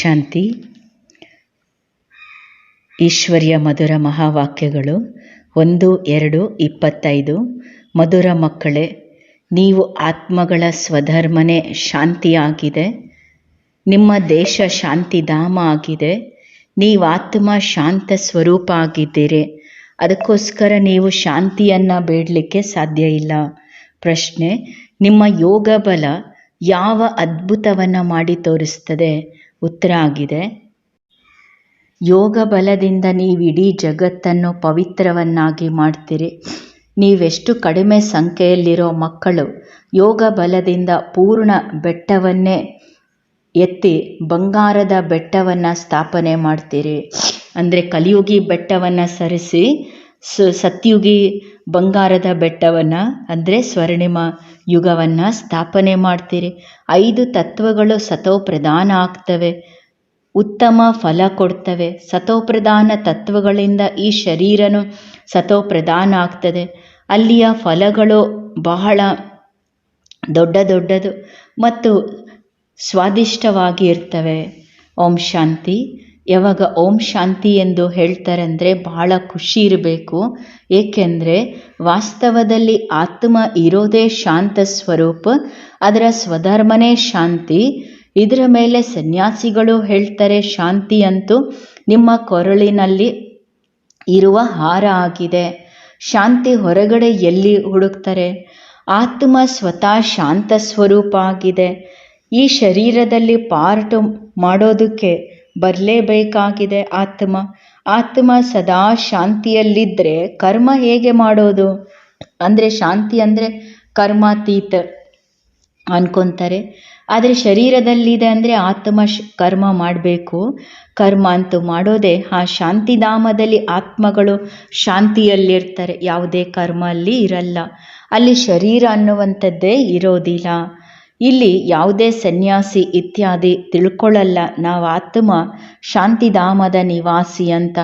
ಶಾಂತಿ. ಈಶ್ವರ್ಯ ಮಧುರ ಮಹಾವಾಕ್ಯಗಳು ಒಂದು, ಎರಡು, ಇಪ್ಪತ್ತೈದು. ಮಧುರ ಮಕ್ಕಳೇ, ನೀವು ಆತ್ಮಗಳ ಸ್ವಧರ್ಮನೇ ಶಾಂತಿಯಾಗಿದೆ. ನಿಮ್ಮ ದೇಶ ಶಾಂತಿಧಾಮ ಆಗಿದೆ. ನೀವು ಆತ್ಮ ಶಾಂತ ಸ್ವರೂಪ ಆಗಿದ್ದೀರಿ. ಅದಕ್ಕೋಸ್ಕರ ನೀವು ಶಾಂತಿಯನ್ನು ಬೇಡಲಿಕ್ಕೆ ಸಾಧ್ಯ ಇಲ್ಲ. ಪ್ರಶ್ನೆ, ನಿಮ್ಮ ಯೋಗ ಬಲ ಯಾವ ಅದ್ಭುತವನ್ನು ಮಾಡಿ ತೋರಿಸ್ತದೆ? ಉತ್ತರ ಆಗಿದೆ. ಯೋಗ ಬಲದಿಂದ ನೀವು ಇಡೀ ಜಗತ್ತನ್ನು ಪವಿತ್ರವನ್ನಾಗಿ ಮಾಡ್ತೀರಿ. ನೀವೆಷ್ಟು ಕಡಿಮೆ ಸಂಖ್ಯೆಯಲ್ಲಿರೋ ಮಕ್ಕಳು ಯೋಗ ಬಲದಿಂದ ಪೂರ್ಣ ಬೆಟ್ಟವನ್ನೇ ಎತ್ತಿ ಬಂಗಾರದ ಬೆಟ್ಟವನ್ನು ಸ್ಥಾಪನೆ ಮಾಡ್ತೀರಿ. ಅಂದರೆ ಕಲಿಯುಗಿ ಬೆಟ್ಟವನ್ನು ಸರಿಸಿ ಸತ್ಯುಗಿ ಬಂಗಾರದ ಬೆಟ್ಟವನ್ನು ಅಂದರೆ ಸ್ವರ್ಣಿಮ ಯುಗವನ್ನು ಸ್ಥಾಪನೆ ಮಾಡ್ತೀರಿ. ಐದು ತತ್ವಗಳು ಸತೋಪ್ರಧಾನ ಆಗ್ತವೆ. ಉತ್ತಮ ಫಲ ಕೊಡ್ತವೆ. ಸತೋಪ್ರಧಾನ ತತ್ವಗಳಿಂದ ಈ ಶರೀರನು ಸತೋಪ್ರಧಾನ ಆಗ್ತದೆ. ಅಲ್ಲಿಯ ಫಲಗಳು ಬಹಳ ದೊಡ್ಡ ದೊಡ್ಡದು ಮತ್ತು ಸ್ವಾದಿಷ್ಟವಾಗಿ ಇರ್ತವೆ. ಓಂ ಶಾಂತಿ. ಯಾವಾಗ ಓಂ ಶಾಂತಿ ಎಂದು ಹೇಳ್ತಾರೆ ಅಂದರೆ ಬಹಳ ಖುಷಿ ಇರಬೇಕು. ಏಕೆಂದರೆ ವಾಸ್ತವದಲ್ಲಿ ಆತ್ಮ ಇರೋದೇ ಶಾಂತ ಸ್ವರೂಪ, ಅದರ ಸ್ವಧರ್ಮನೇ ಶಾಂತಿ. ಇದರ ಮೇಲೆ ಸನ್ಯಾಸಿಗಳು ಹೇಳ್ತಾರೆ ಶಾಂತಿ ಅಂತೂ ನಿಮ್ಮ ಕೊರಳಿನಲ್ಲಿ ಇರುವ ಹಾರ ಆಗಿದೆ. ಶಾಂತಿ ಹೊರಗಡೆ ಎಲ್ಲಿ ಹುಡುಕ್ತಾರೆ? ಆತ್ಮ ಸ್ವತಃ ಶಾಂತ ಸ್ವರೂಪ ಆಗಿದೆ. ಈ ಶರೀರದಲ್ಲಿ ಪಾರ್ಟ್ ಮಾಡೋದಕ್ಕೆ ಬರಲೇಬೇಕಾಗಿದೆ ಆತ್ಮ. ಆತ್ಮ ಸದಾ ಶಾಂತಿಯಲ್ಲಿದ್ದರೆ ಕರ್ಮ ಹೇಗೆ ಮಾಡೋದು? ಅಂದರೆ ಶಾಂತಿ ಅಂದರೆ ಕರ್ಮಾತೀತ ಅನ್ಕೊಂತಾರೆ. ಆದರೆ ಶರೀರದಲ್ಲಿದೆ ಅಂದರೆ ಆತ್ಮ ಕರ್ಮ ಮಾಡಬೇಕು. ಕರ್ಮ ಅಂತೂ ಮಾಡೋದೇ ಆ ಶಾಂತಿಧಾಮದಲ್ಲಿ ಆತ್ಮಗಳು ಶಾಂತಿಯಲ್ಲಿರ್ತಾರೆ. ಯಾವುದೇ ಕರ್ಮ ಅಲ್ಲಿ ಇರಲ್ಲ. ಅಲ್ಲಿ ಶರೀರ ಅನ್ನುವಂಥದ್ದೇ ಇರೋದಿಲ್ಲ. ಇಲ್ಲಿ ಯಾವುದೇ ಸನ್ಯಾಸಿ ಇತ್ಯಾದಿ ತಿಳ್ಕೊಳ್ಳಲ್ಲ. ನಾವು ಆತ್ಮ ಶಾಂತಿಧಾಮದ ನಿವಾಸಿ ಅಂತ.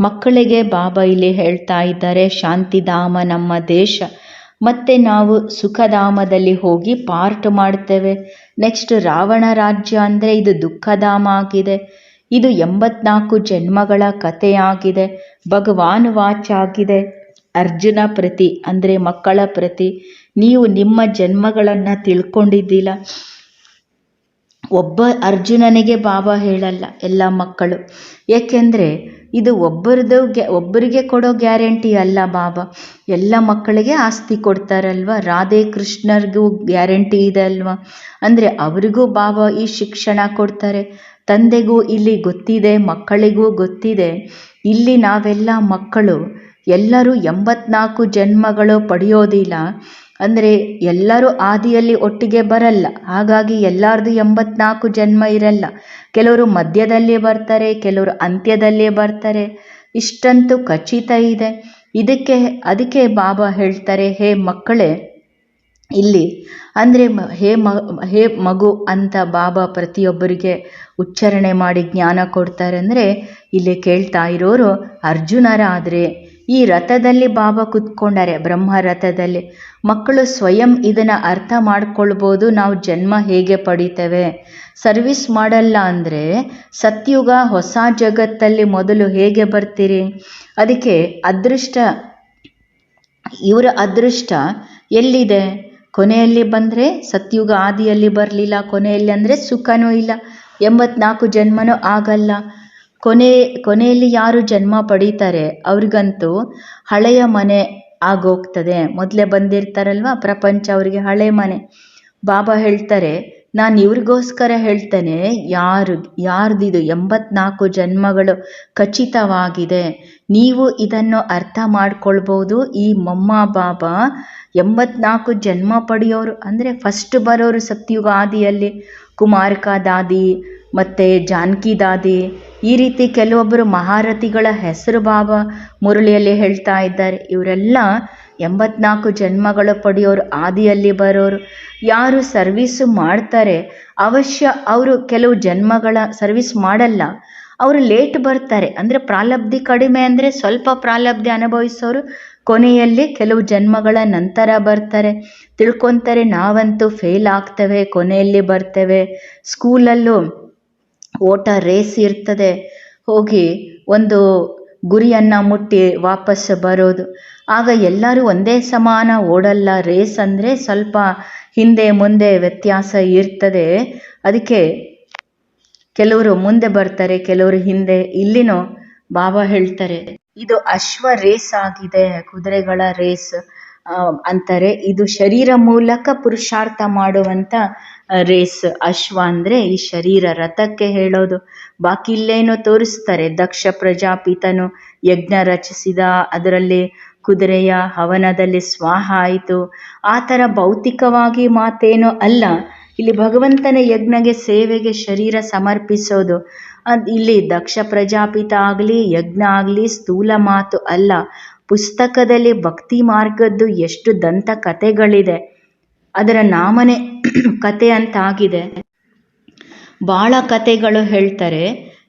ಮಕ್ಕಳಿಗೆ ಬಾಬಾ ಇಲ್ಲಿ ಹೇಳ್ತಾ ಇದ್ದಾರೆ, ಶಾಂತಿಧಾಮ ನಮ್ಮ ದೇಶ. ಮತ್ತೆ ನಾವು ಸುಖಧಾಮದಲ್ಲಿ ಹೋಗಿ ಪಾರ್ಟ್ ಮಾಡ್ತೇವೆ. ನೆಕ್ಸ್ಟ್ ರಾವಣ ರಾಜ್ಯ ಅಂದರೆ ಇದು ದುಃಖಧಾಮ ಆಗಿದೆ. ಇದು ಎಂಬತ್ನಾಲ್ಕು ಜನ್ಮಗಳ ಕಥೆಯಾಗಿದೆ. ಭಗವಾನ್ ವಾಚ್ ಆಗಿದೆ. ಅರ್ಜುನ ಪ್ರತಿ, ಅಂದರೆ ಮಕ್ಕಳ ಪ್ರತಿ, ನೀವು ನಿಮ್ಮ ಜನ್ಮಗಳನ್ನು ತಿಳ್ಕೊಂಡಿದ್ದಿಲ್ಲ ಒಬ್ಬ ಅರ್ಜುನನಿಗೆ ಬಾಬಾ ಹೇಳಲ್ಲ, ಎಲ್ಲ ಮಕ್ಕಳು. ಏಕೆಂದರೆ ಇದು ಒಬ್ಬರದು ಒಬ್ಬರಿಗೆ ಕೊಡೋ ಗ್ಯಾರಂಟಿ ಅಲ್ಲ ಬಾಬಾ. ಎಲ್ಲ ಮಕ್ಕಳಿಗೆ ಆಸ್ತಿ ಕೊಡ್ತಾರಲ್ವ? ರಾಧೆ ಕೃಷ್ಣರಿಗೂ ಗ್ಯಾರಂಟಿ ಇದೆ ಅಲ್ವಾ? ಅಂದರೆ ಅವರಿಗೂ ಬಾಬಾ ಈ ಶಿಕ್ಷಣ ಕೊಡ್ತಾರೆ. ತಂದೆಗೂ ಇಲ್ಲಿ ಗೊತ್ತಿದೆ, ಮಕ್ಕಳಿಗೂ ಗೊತ್ತಿದೆ. ಇಲ್ಲಿ ನಾವೆಲ್ಲ ಮಕ್ಕಳು ಎಲ್ಲರೂ ಎಂಬತ್ನಾಲ್ಕು ಜನ್ಮಗಳು ಪಡೆಯೋದಿಲ್ಲ. ಅಂದರೆ ಎಲ್ಲರೂ ಆದಿಯಲ್ಲಿ ಒಟ್ಟಿಗೆ ಬರಲ್ಲ. ಹಾಗಾಗಿ ಎಲ್ಲರದು ಎಂಬತ್ನಾಲ್ಕು ಜನ್ಮ ಇರಲ್ಲ. ಕೆಲವರು ಮಧ್ಯದಲ್ಲಿ ಬರ್ತಾರೆ, ಕೆಲವರು ಅಂತ್ಯದಲ್ಲಿ ಬರ್ತಾರೆ. ಇಷ್ಟಂತೂ ಖಚಿತ ಇದೆ. ಇದಕ್ಕೆ, ಅದಕ್ಕೆ ಬಾಬಾ ಹೇಳ್ತಾರೆ, ಹೇ ಮಕ್ಕಳೇ, ಇಲ್ಲಿ, ಅಂದರೆ ಹೇ ಮ, ಹೇ ಮಗು ಅಂತ ಬಾಬಾ ಪ್ರತಿಯೊಬ್ಬರಿಗೆ ಉಚ್ಚಾರಣೆ ಮಾಡಿ ಜ್ಞಾನ ಕೊಡ್ತಾರೆ. ಅಂದರೆ ಇಲ್ಲಿ ಕೇಳ್ತಾ ಇರೋರು ಅರ್ಜುನರಾದರೆ ಈ ರಥದಲ್ಲಿ ಬಾಬಾ ಕುತ್ಕೊಂಡಾರೆ, ಬ್ರಹ್ಮ ರಥದಲ್ಲಿ. ಮಕ್ಕಳು ಸ್ವಯಂ ಇದನ್ನು ಅರ್ಥ ಮಾಡ್ಕೊಳ್ಬೋದು, ನಾವು ಜನ್ಮ ಹೇಗೆ ಪಡಿತೇವೆ. ಸರ್ವಿಸ್ ಮಾಡಲ್ಲ ಅಂದರೆ ಸತ್ಯುಗ ಹೊಸ ಜಗತ್ತಲ್ಲಿ ಮೊದಲು ಹೇಗೆ ಬರ್ತೀರಿ? ಅದಕ್ಕೆ ಅದೃಷ್ಟ, ಇವರ ಅದೃಷ್ಟ ಎಲ್ಲಿದೆ? ಕೊನೆಯಲ್ಲಿ ಬಂದರೆ ಸತ್ಯುಗ ಆದಿಯಲ್ಲಿ ಬರಲಿಲ್ಲ, ಕೊನೆಯಲ್ಲಿ ಅಂದರೆ ಸುಖನೂ ಇಲ್ಲ. ಎಂಬತ್ನಾಲ್ಕು ಜನ್ಮನೂ ಆಗಲ್ಲ. ಕೊನೆ, ಕೊನೆಯಲ್ಲಿ ಯಾರು ಜನ್ಮ ಪಡೀತಾರೆ ಅವ್ರಿಗಂತೂ ಹಳೆಯ ಮನೆ ಆಗೋಗ್ತದೆ. ಮೊದಲೇ ಬಂದಿರ್ತಾರಲ್ವ? ಪ್ರಪಂಚ ಅವರಿಗೆ ಹಳೆ ಮನೆ. ಬಾಬಾ ಹೇಳ್ತಾರೆ, ನಾನು ಇವ್ರಿಗೋಸ್ಕರ ಹೇಳ್ತೇನೆ, ಯಾರು, ಯಾರ್ದಿದು ಎಂಬತ್ನಾಲ್ಕು ಜನ್ಮಗಳು ಖಚಿತವಾಗಿದೆ. ನೀವು ಇದನ್ನು ಅರ್ಥ ಮಾಡ್ಕೊಳ್ಬೋದು. ಈ ಮೊಮ್ಮ ಬಾಬಾ ಎಂಬತ್ನಾಲ್ಕು ಜನ್ಮ ಪಡೆಯೋರು, ಅಂದರೆ ಫಸ್ಟ್ ಬರೋರು ಸತ್ಯುಗ ಆದಿಯಲ್ಲಿ ಕುಮಾರಕ ದಾದಿ ಮತ್ತು ಜಾನಕಿ ದಾದಿ, ಈ ರೀತಿ ಕೆಲವೊಬ್ಬರು ಮಹಾರಥಿಗಳ ಹೆಸರು ಭಾವ ಮುರಳಿಯಲ್ಲಿ ಹೇಳ್ತಾ ಇದ್ದಾರೆ. ಇವರೆಲ್ಲ ಎಂಬತ್ನಾಲ್ಕು ಜನ್ಮಗಳು ಪಡೆಯೋರು ಆದಿಯಲ್ಲಿ ಬರೋರು. ಯಾರು ಸರ್ವೀಸು ಮಾಡ್ತಾರೆ? ಅವಶ್ಯ ಅವರು ಕೆಲವು ಜನ್ಮಗಳ ಸರ್ವಿಸ್ ಮಾಡಲ್ಲ. ಅವರು ಲೇಟ್ ಬರ್ತಾರೆ. ಅಂದರೆ ಪ್ರಾಲಬ್ಧಿ ಕಡಿಮೆ ಅಂದರೆ ಸ್ವಲ್ಪ ಪ್ರಾಲಬ್ಧಿ ಅನುಭವಿಸೋರು ಕೊನೆಯಲ್ಲಿ ಕೆಲವು ಜನ್ಮಗಳ ನಂತರ ಬರ್ತಾರೆ. ತಿಳ್ಕೊತಾರೆ, ನಾವಂತೂ ಫೇಲ್ ಆಗ್ತೇವೆ, ಕೊನೆಯಲ್ಲಿ ಬರ್ತೇವೆ. ಸ್ಕೂಲಲ್ಲೂ ಓಟ ರೇಸ್ ಇರ್ತದೆ. ಹೋಗಿ ಒಂದು ಗುರಿಯನ್ನು ಮುಟ್ಟಿ ವಾಪಸ್ ಬರೋದು. ಆಗ ಎಲ್ಲರೂ ಒಂದೇ ಸಮಾನ ಓಡಲ್ಲ. ರೇಸ್ ಅಂದರೆ ಸ್ವಲ್ಪ ಹಿಂದೆ ಮುಂದೆ ವ್ಯತ್ಯಾಸ ಇರ್ತದೆ. ಅದಕ್ಕೆ ಕೆಲವರು ಮುಂದೆ ಬರ್ತಾರೆ, ಕೆಲವರು ಹಿಂದೆ. ಇಲ್ಲಿನೂ ಬಾಬಾ ಹೇಳ್ತಾರೆ, ಇದು ಅಶ್ವ ರೇಸ್ ಆಗಿದೆ, ಕುದುರೆಗಳ ರೇಸ್ ಅಂತಾರೆ. ಇದು ಶರೀರ ಮೂಲಕ ಪುರುಷಾರ್ಥ ಮಾಡುವಂಥ ರೇಸ್, ಅಶ್ವ ಅಂದರೆ ಈ ಶರೀರ ರಥಕ್ಕೆ ಹೇಳೋದು. ಬಾಕಿ ಇಲ್ಲೇನೋ ತೋರಿಸ್ತಾರೆ, ದಕ್ಷ ಪ್ರಜಾಪಿತನು ಯಜ್ಞ ರಚಿಸಿದ ಅದರಲ್ಲಿ ಕುದುರೆಯ ಹವನದಲ್ಲಿ ಸ್ವಾಹ ಆಯಿತು. ಆ ಥರ ಭೌತಿಕವಾಗಿ ಮಾತೇನೋ ಅಲ್ಲ, ಇಲ್ಲಿ ಭಗವಂತನ ಯಜ್ಞಗೆ ಸೇವೆಗೆ ಶರೀರ ಸಮರ್ಪಿಸೋದು. ಅದು ಇಲ್ಲಿ ದಕ್ಷ ಪ್ರಜಾಪಿತ ಆಗಲಿ, ಯಜ್ಞ ಆಗಲಿ ಸ್ಥೂಲ ಮಾತು ಅಲ್ಲ. ಪುಸ್ತಕದಲ್ಲಿ ಭಕ್ತಿ ಮಾರ್ಗದ್ದು ಎಷ್ಟು ದಂತ ಕಥೆಗಳಿದೆ ಅದರ ನಾಮನೇ ಕತೆ ಅಂತ ಆಗಿದೆ ಭಾಳ ಕತೆಗಳು ಹೇಳ್ತಾರೆ,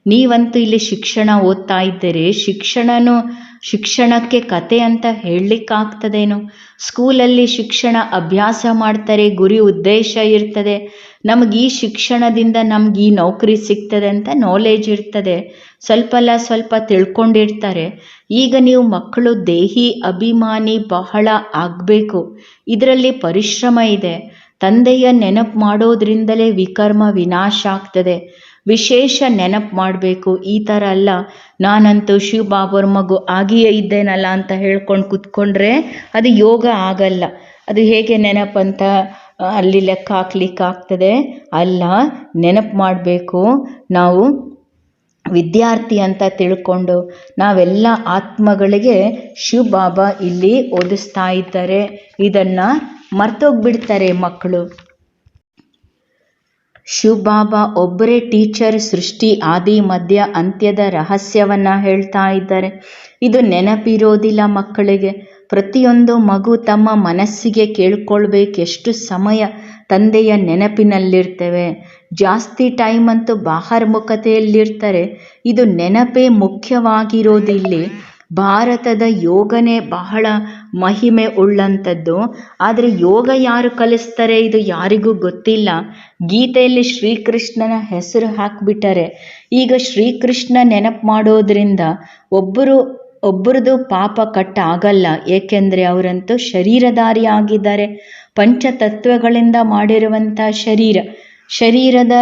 ನೀವಂತೂ ಇಲ್ಲಿ ಶಿಕ್ಷಣ ಓದ್ತಾ ಇದ್ದೀರಿ, ಶಿಕ್ಷಣನು ಶಿಕ್ಷಣಕ್ಕೆ ಕತೆ ಅಂತ ಹೇಳಲಿಕ್ಕಾಗ್ತದೇನು? ಸ್ಕೂಲಲ್ಲಿ ಶಿಕ್ಷಣ ಅಭ್ಯಾಸ ಮಾಡ್ತಾರೆ, ಗುರಿ ಉದ್ದೇಶ ಇರ್ತದೆ. ನಮಗೆ ಈ ಶಿಕ್ಷಣದಿಂದ ನಮ್ಗೆ ಈ ನೌಕರಿ ಸಿಗ್ತದೆ ಅಂತ ನಾಲೆಜ್ ಇರ್ತದೆ. ಸ್ವಲ್ಪ ಅಲ್ಲ ಸ್ವಲ್ಪ ತಿಳ್ಕೊಂಡಿರ್ತಾರೆ. ಈಗ ನೀವು ಮಕ್ಕಳು ದೇಹಿ, ಅಭಿಮಾನಿ ಬಹಳ ಆಗಬೇಕು. ಇದರಲ್ಲಿ ಪರಿಶ್ರಮ ಇದೆ. ತಂದೆಯ ನೆನಪು ಮಾಡೋದ್ರಿಂದಲೇ ವಿಕರ್ಮ ವಿನಾಶ ಆಗ್ತದೆ. ವಿಶೇಷ ನೆನಪು ಮಾಡಬೇಕು. ಈ ಥರ ಅಲ್ಲ. ನಾನಂತೂ ಶಿವ ಬಾಬರ್ ಮಗು ಆಗಿಯೇ ಇದ್ದೇನಲ್ಲ ಅಂತ ಹೇಳ್ಕೊಂಡು ಕುತ್ಕೊಂಡ್ರೆ ಅದು ಯೋಗ ಆಗಲ್ಲ. ಅದು ಹೇಗೆ ನೆನಪಂತ ಅಲ್ಲಿ ಲೆಕ್ಕ ಹಾಕ್ಲಿಕ್ಕೆ ಆಗ್ತದೆ ಅಲ್ಲ, ನೆನಪು ಮಾಡಬೇಕು. ನಾವು ವಿದ್ಯಾರ್ಥಿ ಅಂತ ತಿಳ್ಕೊಂಡು ನಾವೆಲ್ಲ ಆತ್ಮಗಳಿಗೆ ಶಿವ ಬಾಬಾ ಇಲ್ಲಿ ಓದಿಸ್ತಾ ಇದ್ದಾರೆ. ಇದನ್ನು ಮರ್ತೋಗ್ಬಿಡ್ತಾರೆ ಮಕ್ಕಳು. ಶಿವ ಬಾಬಾ ಒಬ್ಬರೇ ಟೀಚರ್, ಸೃಷ್ಟಿ, ಆದಿ, ಮಧ್ಯ, ಅಂತ್ಯದ ರಹಸ್ಯವನ್ನು ಹೇಳ್ತಾ ಇದ್ದಾರೆ. ಇದು ನೆನಪಿರೋದಿಲ್ಲ ಮಕ್ಕಳಿಗೆ. ಪ್ರತಿಯೊಂದು ಮಗು ತಮ್ಮ ಮನಸ್ಸಿಗೆ ಕೇಳ್ಕೊಳ್ಬೇಕೆಷ್ಟು ಸಮಯ ತಂದೆಯ ನೆನಪಿನಲ್ಲಿರ್ತೇವೆ. ಜಾಸ್ತಿ ಟೈಮ್ ಅಂತೂ ಬಾಹರ್ಮುಖತೆಯಲ್ಲಿರ್ತಾರೆ ಇದು ನೆನಪೇ ಮುಖ್ಯವಾಗಿರೋದಿಲ್ಲಿ. ಭಾರತದ ಯೋಗನೇ ಬಹಳ ಮಹಿಮೆ ಉಳ್ಳಂಥದ್ದು. ಆದರೆ ಯೋಗ ಯಾರು ಕಲಿಸ್ತಾರೆ ಇದು ಯಾರಿಗೂ ಗೊತ್ತಿಲ್ಲ. ಗೀತೆಯಲ್ಲಿ ಶ್ರೀಕೃಷ್ಣನ ಹೆಸರು ಹಾಕಿಬಿಟ್ಟರೆ. ಈಗ ಶ್ರೀಕೃಷ್ಣ ನೆನಪು ಮಾಡೋದ್ರಿಂದ ಒಬ್ಬರು, ಒಬ್ಬರದು ಪಾಪ ಕಟ್ಟ ಆಗಲ್ಲ ಏಕೆಂದರೆ ಅವರಂತೂ ಶರೀರಧಾರಿ ಆಗಿದ್ದಾರೆ. ಪಂಚತತ್ವಗಳಿಂದ ಮಾಡಿರುವಂಥ ಶರೀರ. ಶರೀರದ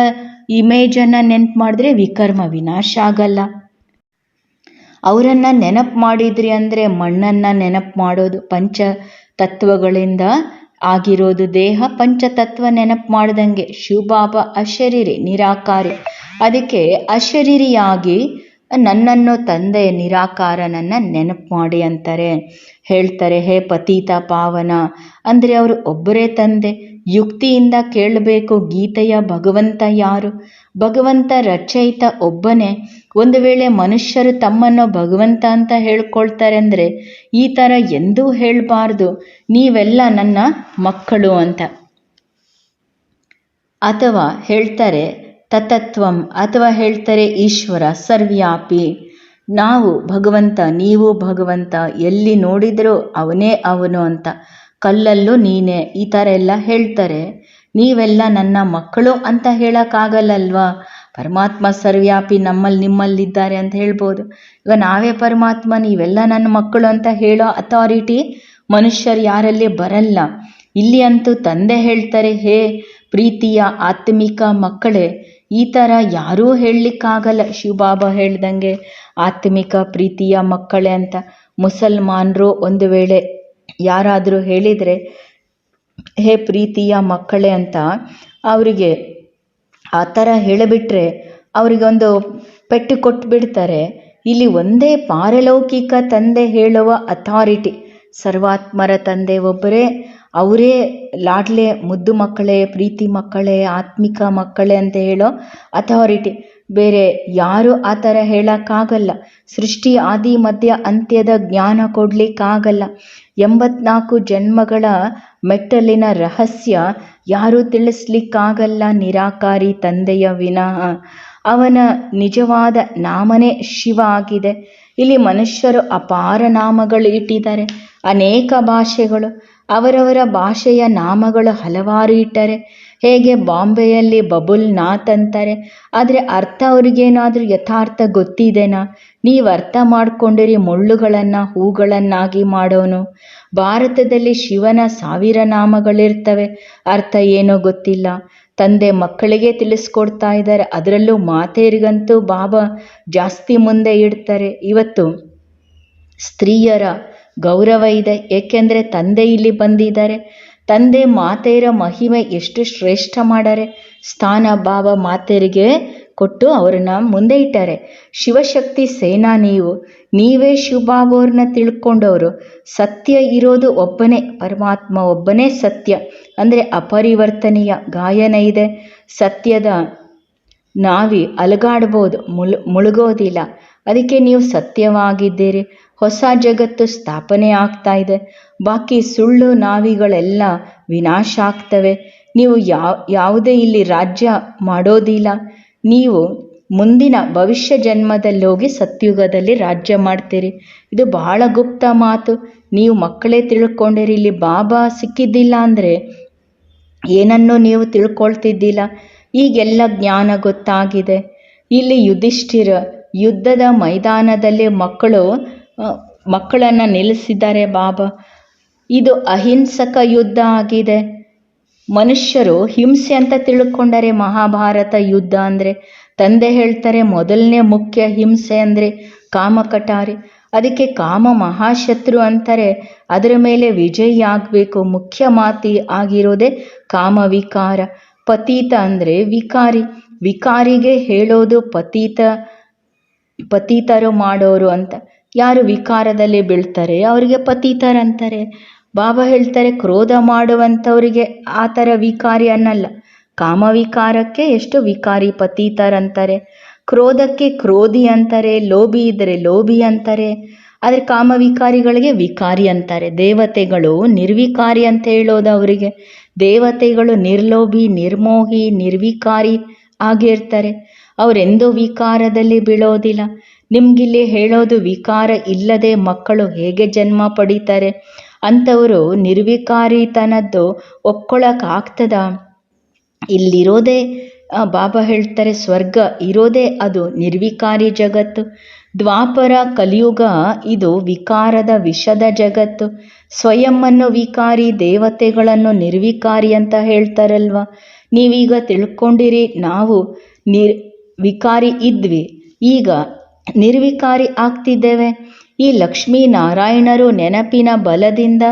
ಇಮೇಜನ್ನು ನೆನಪು ಮಾಡಿದ್ರೆ ವಿಕರ್ಮ ವಿನಾಶ ಆಗಲ್ಲ. ಅವರನ್ನು ನೆನಪು ಮಾಡಿದ್ರಿ ಅಂದರೆ ಮಣ್ಣನ್ನು ನೆನಪು ಮಾಡೋದು ಪಂಚ ತತ್ವಗಳಿಂದ ಆಗಿರೋದು ದೇಹ, ಪಂಚತತ್ವ ನೆನಪು ಮಾಡ್ದಂಗೆ ಶಿವಬಾಬ ಅಶರೀರಿ, ನಿರಾಕಾರಿ. ಅದಕ್ಕೆ ಅಶರೀರಿಯಾಗಿ ನನ್ನನ್ನು ತಂದೆ ನಿರಾಕಾರನನ್ನು ನೆನಪು ಮಾಡಿ ಅಂತಾರೆ. ಹೇಳ್ತಾರೆ, ಹೇ ಪತೀತ ಪಾವನ, ಅಂದರೆ ಅವರು ಒಬ್ಬರೇ ತಂದೆ. ಯುಕ್ತಿಯಿಂದ ಕೇಳಬೇಕು ಗೀತೆಯ ಭಗವಂತ ಯಾರು? ಭಗವಂತ ರಚಯಿತ ಒಬ್ಬನೇ. ಒಂದು ವೇಳೆ ಮನುಷ್ಯರು ತಮ್ಮನ್ನು ಭಗವಂತ ಅಂತ ಹೇಳ್ಕೊಳ್ತಾರೆ ಅಂದರೆ ಈ ಥರ ಎಂದೂ ಹೇಳಬಾರ್ದು. ನೀವೆಲ್ಲ ನನ್ನ ಮಕ್ಕಳು ಅಂತ. ಅಥವಾ ಹೇಳ್ತಾರೆ, ತತತ್ವಂ ಅಥವಾ ಹೇಳ್ತಾರೆ, ಈಶ್ವರ ಸರ್ವ್ಯಾಪಿ ನಾವು ಭಗವಂತ, ನೀವು ಭಗವಂತ, ಎಲ್ಲಿ ನೋಡಿದರೂ ಅವನೇ ಅವನು ಅಂತ ಕಲ್ಲಲ್ಲೂ ನೀನೇ ಈ ಥರ ಎಲ್ಲ ಹೇಳ್ತಾರೆ. ನೀವೆಲ್ಲ ನನ್ನ ಮಕ್ಕಳು ಅಂತ ಹೇಳೋಕ್ಕಾಗಲ್ಲಲ್ವಾ ಪರಮಾತ್ಮ ಸರ್ವ್ಯಾಪಿ ನಮ್ಮಲ್ಲಿ ನಿಮ್ಮಲ್ಲಿದ್ದಾರೆ ಅಂತ ಹೇಳ್ಬೋದು. ಈಗ ನಾವೇ ಪರಮಾತ್ಮ, ನೀವೆಲ್ಲ ನನ್ನ ಮಕ್ಕಳು ಅಂತ ಹೇಳೋ ಅಥಾರಿಟಿ ಮನುಷ್ಯರು ಯಾರಲ್ಲಿ ಬರಲ್ಲ. ಇಲ್ಲಿ ಅಂತೂ ತಂದೆ ಹೇಳ್ತಾರೆ, ಹೇ ಪ್ರೀತಿಯ ಆತ್ಮಿಕ ಮಕ್ಕಳೇ ಈ ಥರ ಯಾರೂ ಹೇಳಲಿಕ್ಕಾಗಲ್ಲ. ಶಿವಬಾಬಾ ಹೇಳ್ದಂಗೆ, ಆತ್ಮಿಕ ಪ್ರೀತಿಯ ಮಕ್ಕಳೇ ಅಂತ. ಮುಸಲ್ಮಾನರು ಒಂದು ವೇಳೆ ಯಾರಾದರೂ ಹೇಳಿದರೆ, ಹೇ ಪ್ರೀತಿಯ ಮಕ್ಕಳೇ ಅಂತ ಅವರಿಗೆ ಆ ಥರ ಹೇಳಿಬಿಟ್ರೆ ಅವರಿಗೊಂದು ಪೆಟ್ಟು ಕೊಟ್ಬಿಡ್ತಾರೆ. ಇಲ್ಲಿ ಒಂದೇ ಪಾರಲೌಕಿಕ ತಂದೆ ಹೇಳುವ ಅಥಾರಿಟಿ. ಸರ್ವಾತ್ಮರ ತಂದೆ ಒಬ್ಬರೇ ಅವರೇ ಲಾಡ್ಲೆ ಮುದ್ದು ಮಕ್ಕಳೇ, ಪ್ರೀತಿ ಮಕ್ಕಳೇ, ಆತ್ಮಿಕ ಮಕ್ಕಳೇ ಅಂತ ಹೇಳೋ ಅಥಾರಿಟಿ. ಬೇರೆ ಯಾರು ಆ ಥರ ಹೇಳೋಕ್ಕಾಗಲ್ಲ. ಸೃಷ್ಟಿ, ಆದಿ, ಮಧ್ಯ, ಅಂತ್ಯದ ಜ್ಞಾನ ಕೊಡಲಿಕ್ಕಾಗಲ್ಲ. ಎಂಬತ್ನಾಲ್ಕು ಜನ್ಮಗಳ ಮೆಟ್ಟಲಿನ ರಹಸ್ಯ ಯಾರೂ ತಿಳಿಸ್ಲಿಕ್ಕಾಗಲ್ಲ ನಿರಾಕಾರಿ ತಂದೆಯ ವಿನಃ. ಅವನ ನಿಜವಾದ ನಾಮನೇ ಶಿವ ಆಗಿದೆ. ಇಲ್ಲಿ ಮನುಷ್ಯರು ಅಪಾರ ನಾಮಗಳು ಇಟ್ಟಿದ್ದಾರೆ ಅನೇಕ ಭಾಷೆಗಳು. ಅವರವರ ಭಾಷೆಯ ನಾಮಗಳು ಹಲವಾರು ಇಟ್ಟರೆ, ಹೇಗೆ ಬಾಂಬೆಯಲ್ಲಿ ಬಬುಲ್ ನಾಥ್ ಅಂತಾರೆ, ಆದರೆ ಅರ್ಥ ಅವ್ರಿಗೇನಾದರೂ ಯಥಾರ್ಥ ಗೊತ್ತಿದೆನಾ? ನೀವು ಅರ್ಥ ಮಾಡ್ಕೊಂಡಿರಿ ಮುಳ್ಳುಗಳನ್ನು, ಹೂಗಳನ್ನಾಗಿ ಮಾಡೋನು. ಭಾರತದಲ್ಲಿ ಶಿವನ ಸಾವಿರ ನಾಮಗಳಿರ್ತವೆ, ಅರ್ಥ ಏನೋ ಗೊತ್ತಿಲ್ಲ. ತಂದೆ ಮಕ್ಕಳಿಗೆ ತಿಳಿಸ್ಕೊಡ್ತಾ ಇದ್ದಾರೆ, ಅದರಲ್ಲೂ ಮಾತೆಯರಿಗಂತೂ ಬಾಬಾ ಜಾಸ್ತಿ ಮುಂದೆ ಇಡ್ತಾರೆ. ಇವತ್ತು ಸ್ತ್ರೀಯರ ಗೌರವ ಇದೆ. ಏಕೆಂದರೆ ತಂದೆ ಇಲ್ಲಿ ಬಂದಿದ್ದಾರೆ. ತಂದೆ ಮಾತೆಯರ ಮಹಿಮೆ ಎಷ್ಟು ಶ್ರೇಷ್ಠ ಮಾಡಾರೆ. ಸ್ಥಾನ, ಭಾವ ಮಾತೆಯರಿಗೆ ಕೊಟ್ಟು ಅವ್ರನ್ನ ಮುಂದೆ ಇಟ್ಟಾರೆ. ಶಿವಶಕ್ತಿ ಸೇನಾ ನೀವು. ನೀವೇ ಶಿವಬಾಬವ್ರನ್ನ ತಿಳ್ಕೊಂಡವರು. ಸತ್ಯ ಇರೋದು ಒಬ್ಬನೇ, ಪರಮಾತ್ಮ ಒಬ್ಬನೇ ಸತ್ಯ. ಅಂದರೆ ಅಪರಿವರ್ತನೀಯ ಗಾಯನ ಇದೆ. ಸತ್ಯದ ನಾವಿ ಅಲಗಾಡ್ಬೋದು, ಮುಳು ಮುಳುಗೋದಿಲ್ಲ. ಅದಕ್ಕೆ ನೀವು ಸತ್ಯವಾಗಿದ್ದೀರಿ. ಹೊಸ ಜಗತ್ತು ಸ್ಥಾಪನೆ ಆಗ್ತಾ ಇದೆ. ಬಾಕಿ ಸುಳ್ಳು ನಾವಿಗಳೆಲ್ಲ ವಿನಾಶ ಆಗ್ತವೆ. ನೀವು ಯಾವ, ಯಾವುದೇ ಇಲ್ಲಿ ರಾಜ್ಯ ಮಾಡೋದಿಲ್ಲ. ನೀವು ಮುಂದಿನ ಭವಿಷ್ಯ ಜನ್ಮದಲ್ಲಿ ಹೋಗಿ ಸತ್ಯುಗದಲ್ಲಿ ರಾಜ್ಯ ಮಾಡ್ತೀರಿ. ಇದು ಬಹಳ ಗುಪ್ತ ಮಾತು. ನೀವು ಮಕ್ಕಳೇ ತಿಳ್ಕೊಂಡಿರಿ. ಇಲ್ಲಿ ಬಾಬಾ ಸಿಕ್ಕಿದ್ದಿಲ್ಲ ಅಂದರೆ ಏನನ್ನೂ ನೀವು ತಿಳ್ಕೊಳ್ತಿದ್ದಿಲ್ಲ. ಈಗೆಲ್ಲ ಜ್ಞಾನ ಗೊತ್ತಾಗಿದೆ. ಇಲ್ಲಿ ಯುಧಿಷ್ಠಿರ ಯುದ್ಧದ ಮೈದಾನದಲ್ಲಿ ಮಕ್ಕಳು ಮಕ್ಕಳನ್ನು ನಿಲ್ಲಿಸಿದ್ದಾರೆ, ಬಾಬಾ. ಇದು ಅಹಿಂಸಕ ಯುದ್ಧ ಆಗಿದೆ. ಮನುಷ್ಯರು ಹಿಂಸೆ ಅಂತ ತಿಳ್ಕೊಂಡರೆ ಮಹಾಭಾರತ ಯುದ್ಧ ಅಂದರೆ, ತಂದೆ ಹೇಳ್ತಾರೆ ಮೊದಲನೇ ಮುಖ್ಯ ಹಿಂಸೆ ಅಂದರೆ ಕಾಮಕಟಾರಿ. ಅದಕ್ಕೆ ಕಾಮ ಮಹಾಶತ್ರು ಅಂತಾರೆ, ಅದರ ಮೇಲೆ ವಿಜಯಿ ಆಗಬೇಕು, ಮುಖ್ಯ ಮಾತಿ ಆಗಿರೋದೇ ಕಾಮವಿಕಾರ ಪತೀತ ಅಂದರೆ ವಿಕಾರಿ. ವಿಕಾರಿಗೆ ಹೇಳೋದು ಪತೀತ ಪತೀತರು ಮಾಡೋರು ಅಂತ. ಯಾರು ವಿಕಾರದಲ್ಲಿ ಬೀಳ್ತಾರೆ? ಅವರಿಗೆ ಪತೀತರಂತಾರೆ. ಬಾಬಾ ಹೇಳ್ತಾರೆ, ಕ್ರೋಧ ಮಾಡುವಂಥವರಿಗೆ ಆ ಥರ ವಿಕಾರಿ ಅನ್ನಲ್ಲ. ಕಾಮವಿಕಾರಕ್ಕೆ ಎಷ್ಟು ವಿಕಾರಿ ಪತೀತರಂತಾರೆ. ಕ್ರೋಧಕ್ಕೆ ಕ್ರೋಧಿ ಅಂತಾರೆ, ಲೋಭಿ ಇದ್ದರೆ ಲೋಭಿ ಅಂತಾರೆ. ಆದರೆ ಕಾಮವಿಕಾರಿಗಳಿಗೆ ವಿಕಾರಿ ಅಂತಾರೆ. ದೇವತೆಗಳು ನಿರ್ವಿಕಾರಿ ಅಂತ ಹೇಳೋದು ಅವರಿಗೆ. ದೇವತೆಗಳು ನಿರ್ಲೋಭಿ, ನಿರ್ಮೋಹಿ, ನಿರ್ವಿಕಾರಿ ಆಗಿರ್ತಾರೆ. ಅವರೆಂದೂ ವಿಕಾರದಲ್ಲಿ ಬೀಳೋದಿಲ್ಲ. ನಿಮಗಿಲ್ಲಿ ಹೇಳೋದು ವಿಕಾರ ಇಲ್ಲದೆ ಮಕ್ಕಳು ಹೇಗೆ ಜನ್ಮ ಪಡೀತಾರೆ? ಅಂಥವರು ನಿರ್ವಿಕಾರಿತನದ್ದು ಒಕ್ಕೊಳಕಾಗ್ತದ? ಇಲ್ಲಿರೋದೇ ಬಾಬಾ ಹೇಳ್ತಾರೆ, ಸ್ವರ್ಗ. ಇರೋದೇ ಅದು ನಿರ್ವಿಕಾರಿ ಜಗತ್ತು. ದ್ವಾಪರ ಕಲಿಯುಗ ಇದು ವಿಕಾರದ ವಿಷದ ಜಗತ್ತು. ಸ್ವಯಂವನ್ನು ವಿಕಾರಿ, ದೇವತೆಗಳನ್ನು ನಿರ್ವಿಕಾರಿ ಅಂತ ಹೇಳ್ತಾರಲ್ವ? ನೀವೀಗ ತಿಳ್ಕೊಂಡಿರಿ, ನಾವು ನಿರ್ ವಿಕಾರಿ ಇದ್ವಿ. ಈಗ ನಿರ್ವಿಕಾರಿ ಆಗ್ತಿದ್ದೇವೆ. ಈ ಲಕ್ಷ್ಮೀ ನಾರಾಯಣರು ನೆನಪಿನ ಬಲದಿಂದ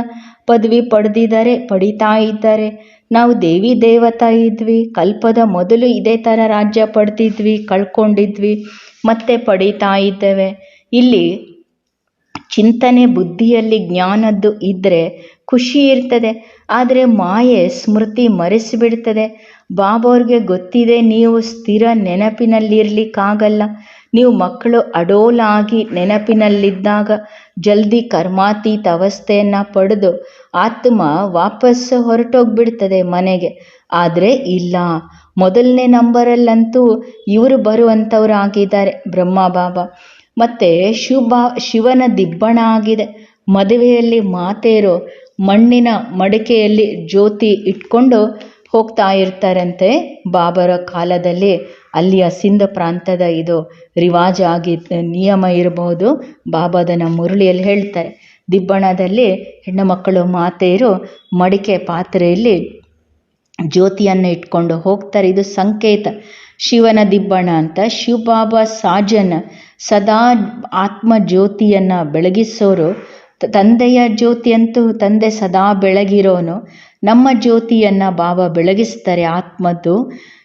ಪದವಿ ಪಡೆದಿದ್ದಾರೆ ಪಡಿತಾ ಇದ್ದಾರೆ, ನಾವು ದೇವಿ ದೇವತಾ ಇದ್ವಿ, ಕಲ್ಪದ ಮೊದಲು ಇದೇ ಥರ ರಾಜ್ಯ ಪಡೆದಿದ್ವಿ ಕಳ್ಕೊಂಡಿದ್ವಿ, ಮತ್ತೆ ಪಡಿತಾ ಇದ್ದೇವೆ. ಇಲ್ಲಿ ಚಿಂತನೆ ಬುದ್ಧಿಯಲ್ಲಿ ಜ್ಞಾನದ್ದು ಇದ್ದರೆ ಖುಷಿ ಇರ್ತದೆ, ಆದರೆ ಮಾಯೆ ಸ್ಮೃತಿ ಮರೆಸಿಬಿಡ್ತದೆ. ಬಾಬವ್ರಿಗೆ ಗೊತ್ತಿದೆ ನೀವು ಸ್ಥಿರ ನೆನಪಿನಲ್ಲಿರ್ಲಿಕ್ಕಾಗಲ್ಲ. ನೀವು ಮಕ್ಕಳು ಅಡೋಲಾಗಿ ನೆನಪಿನಲ್ಲಿದ್ದಾಗ ಜಲ್ದಿ ಕರ್ಮಾತೀತ ಅವಸ್ಥೆಯನ್ನು ಪಡೆದು ಆತ್ಮ ವಾಪಸ್ ಹೊರಟೋಗ್ಬಿಡ್ತದೆ ಮನೆಗೆ. ಆದರೆ ಇಲ್ಲ. ಮೊದಲನೇ ನಂಬರಲ್ಲಂತೂ ಇವರು ಬರುವಂಥವ್ರು ಆಗಿದ್ದಾರೆ ಬ್ರಹ್ಮ ಬಾಬಾ ಮತ್ತು ಶಿವ ಶಿವನ ದಿಬ್ಬಣ ಆಗಿದೆ. ಮದುವೆಯಲ್ಲಿ ಮಾತೆಯರು ಮಣ್ಣಿನ ಮಡಿಕೆಯಲ್ಲಿ ಜ್ಯೋತಿ ಇಟ್ಕೊಂಡು ಹೋಗ್ತಾ ಇರ್ತಾರಂತೆ. ಬಾಬರ ಕಾಲದಲ್ಲಿ ಅಲ್ಲಿಯ ಸಿಂಧ ಪ್ರಾಂತದ ಇದು ರಿವಾಜ್ ಆಗಿ ನಿಯಮ ಇರಬಹುದು ಬಾಬಾದನ ಮುರಳಿಯಲ್ಲಿ ಹೇಳ್ತಾರೆ. ದಿಬ್ಬಣದಲ್ಲಿ ಹೆಣ್ಣು ಮಕ್ಕಳು ಮಾತೆಯರು ಮಡಿಕೆ ಪಾತ್ರೆಯಲ್ಲಿ ಜ್ಯೋತಿಯನ್ನು ಇಟ್ಕೊಂಡು ಹೋಗ್ತಾರೆ. ಇದು ಸಂಕೇತ. ಶಿವನ ದಿಬ್ಬಣ ಅಂತ ಶಿವಬಾಬಾ ಸಾಜನ್ ಸದಾ ಆತ್ಮ ಜ್ಯೋತಿಯನ್ನು ಬೆಳಗಿಸೋರು ತಂದೆಯ ಜ್ಯೋತಿಯಂತೂ ತಂದೆ ಸದಾ ಬೆಳಗಿರೋನು. ನಮ್ಮ ಜ್ಯೋತಿಯನ್ನು ಬಾಬಾ ಬೆಳಗಿಸ್ತಾರೆ ಆತ್ಮದ್ದು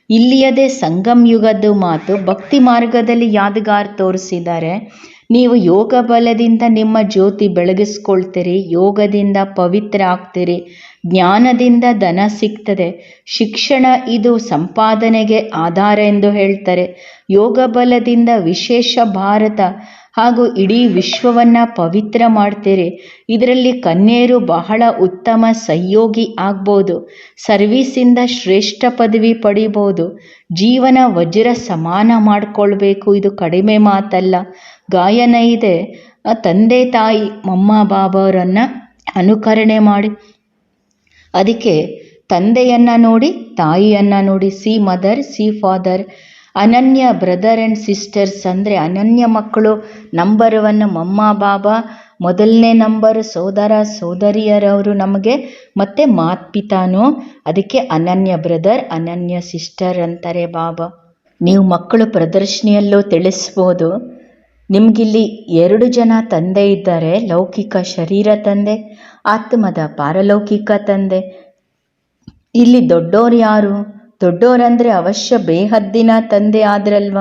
ಇಲ್ಲಿಯದೇ ಸಂಗಮ್ ಯುಗದ್ದು ಮಾತು ಭಕ್ತಿ ಮಾರ್ಗದಲ್ಲಿ ಯಾದಗಾರ್ ತೋರಿಸಿದ್ದಾರೆ. ನೀವು ಯೋಗ ಬಲದಿಂದ ನಿಮ್ಮ ಜ್ಯೋತಿ ಬೆಳಗಿಸ್ಕೊಳ್ತೀರಿ, ಯೋಗದಿಂದ ಪವಿತ್ರ ಆಗ್ತೀರಿ, ಜ್ಞಾನದಿಂದ ಧನ ಸಿಗ್ತದೆ. ಶಿಕ್ಷಣ ಇದು ಸಂಪಾದನೆಗೆ ಆಧಾರ ಎಂದು ಹೇಳ್ತಾರೆ. ಯೋಗ ಬಲದಿಂದ ವಿಶೇಷ ಭಾರತ ಹಾಗೂ ಇಡೀ ವಿಶ್ವವನ್ನು ಪವಿತ್ರ ಮಾಡ್ತೀರಿ. ಇದರಲ್ಲಿ ಕನ್ಯೆಯರು ಬಹಳ ಉತ್ತಮ ಸಹಯೋಗಿ ಆಗ್ಬೋದು. ಸರ್ವೀಸಿಂದ ಶ್ರೇಷ್ಠ ಪದವಿ ಪಡಿಬೋದು. ಜೀವನ ವಜ್ರ ಸಮಾನ ಮಾಡಿಕೊಳ್ಬೇಕು ಇದು ಕಡಿಮೆ ಮಾತಲ್ಲ. ಗಾಯನ ಇದೆ. ತಂದೆ ತಾಯಿ, ಮಮ್ಮ ಬಾಬಾವರನ್ನು ಅನುಕರಣೆ ಮಾಡಿ. ಅದಕ್ಕೆ ತಂದೆಯನ್ನು ನೋಡಿ, ತಾಯಿಯನ್ನು ನೋಡಿ, ಸಿ ಮದರ್, ಸಿ ಫಾದರ್ ಅನನ್ಯ ಬ್ರದರ್ ಆ್ಯಂಡ್ ಸಿಸ್ಟರ್ಸ್ ಅಂದರೆ ಅನನ್ಯ ಮಕ್ಕಳು ನಂಬರ್ ಒನ್ ಮಮ್ಮ, ಬಾಬಾ, ಮೊದಲನೇ ನಂಬರ್ ಸೋದರ, ಸೋದರಿಯರವರು ನಮಗೆ ಮತ್ತು ಮಾತ್ಪಿತಾನು. ಅದಕ್ಕೆ ಅನನ್ಯ ಬ್ರದರ್ ಅನನ್ಯ ಸಿಸ್ಟರ್ ಅಂತಾರೆ ಬಾಬಾ. ನೀವು ಮಕ್ಕಳು ಪ್ರದರ್ಶನಿಯಲ್ಲೂ ತಿಳಿಸ್ಬೋದು. ನಿಮಗಿಲ್ಲಿ ಎರಡು ಜನ ತಂದೆ ಇದ್ದಾರೆ, ಲೌಕಿಕ ಶರೀರ ತಂದೆ, ಆತ್ಮದ ಪಾರಲೌಕಿಕ ತಂದೆ. ಇಲ್ಲಿ ದೊಡ್ಡೋರು ಯಾರು? ದೊಡ್ಡೋರಂದ್ರೆ ಅವಶ್ಯ ಬೇಹದ್ದಿನ ತಂದೆ ಆದ್ರಲ್ವ?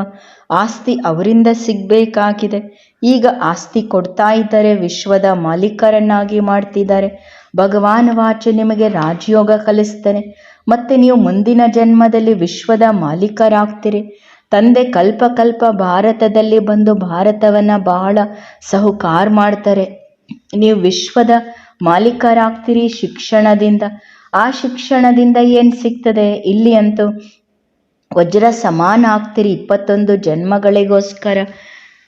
ಆಸ್ತಿ ಅವರಿಂದ ಸಿಗಬೇಕಾಗಿದೆ. ಈಗ ಆಸ್ತಿ ಕೊಡ್ತಾ ಇದ್ದಾರೆ ವಿಶ್ವದ ಮಾಲೀಕರನ್ನಾಗಿ ಮಾಡ್ತಿದ್ದಾರೆ. ಭಗವಾನ್ ವಾಚು ನಿಮಗೆ ರಾಜಯೋಗ ಕಲಿಸ್ತಾನೆ. ಮತ್ತೆ ನೀವು ಮುಂದಿನ ಜನ್ಮದಲ್ಲಿ ವಿಶ್ವದ ಮಾಲೀಕರಾಗ್ತೀರಿ. ತಂದೆ ಕಲ್ಪ ಕಲ್ಪ ಭಾರತದಲ್ಲಿ ಬಂದು ಭಾರತವನ್ನು ಬಹಳ ಸಹುಕಾರ ಮಾಡ್ತಾರೆ. ನೀವು ವಿಶ್ವದ ಮಾಲೀಕರಾಗ್ತೀರಿ ಶಿಕ್ಷಣದಿಂದ. ಆ ಶಿಕ್ಷಣದಿಂದ ಏನು ಸಿಗ್ತದೆ? ಇಲ್ಲಿ ಅಂತೂ ವಜ್ರ ಸಮಾನ ಆಗ್ತೀರಿ ಇಪ್ಪತ್ತೊಂದು ಜನ್ಮಗಳಿಗೋಸ್ಕರ.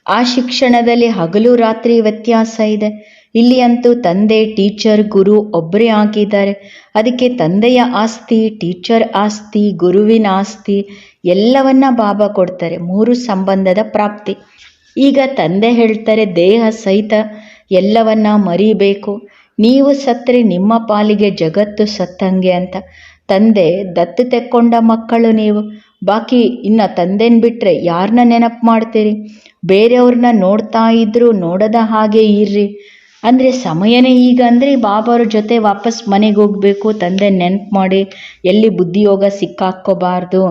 ಆ ಶಿಕ್ಷಣದಲ್ಲಿ ಹಗಲು ರಾತ್ರಿ ವ್ಯತ್ಯಾಸ ಇದೆ. ಇಲ್ಲಿ ಅಂತೂ ತಂದೆ, ಟೀಚರ್, ಗುರು ಒಬ್ಬರೇ ಆಗಿದ್ದಾರೆ. ಅದಕ್ಕೆ ತಂದೆಯ ಆಸ್ತಿ, ಟೀಚರ್ ಆಸ್ತಿ, ಗುರುವಿನ ಆಸ್ತಿ ಎಲ್ಲವನ್ನ ಬಾಬಾ ಕೊಡ್ತಾರೆ. ಮೂರು ಸಂಬಂಧದ ಪ್ರಾಪ್ತಿ. ಈಗ ತಂದೆ ಹೇಳ್ತಾರೆ, ದೇಹ ಸಹಿತ ಎಲ್ಲವನ್ನ ಮರಿಬೇಕು. ನೀವು ಸತ್ತರೆ ನಿಮ್ಮ ಪಾಲಿಗೆ ಜಗತ್ತು ಸತ್ತಂಗೆ ಅಂತ. ತಂದೆ, ದತ್ತು ತೆಕ್ಕೊಂಡ ಮಕ್ಕಳು ನೀವು. ಬಾಕಿ ಇನ್ನು ತಂದೆನ್ ಬಿಟ್ಟರೆ ಯಾರನ್ನ ನೆನಪು ಮಾಡ್ತೀರಿ? ಬೇರೆಯವ್ರನ್ನ ನೋಡ್ತಾ ಇದ್ರು ನೋಡದ ಹಾಗೆ ಇರ್ರಿ. ಅಂದರೆ ಸಮಯನೇ ಈಗ ಅಂದರೆ ಬಾಬಾವ್ರ ಜೊತೆ ವಾಪಸ್ ಮನೆಗೆ ಹೋಗಬೇಕು, ತಂದೆ ನೆನಪು ಮಾಡಿ ಎಲ್ಲಿ ಬುದ್ಧಿಯೋಗ ಸಿಕ್ಕಾಕ್ಕೋಬಾರ್ದು.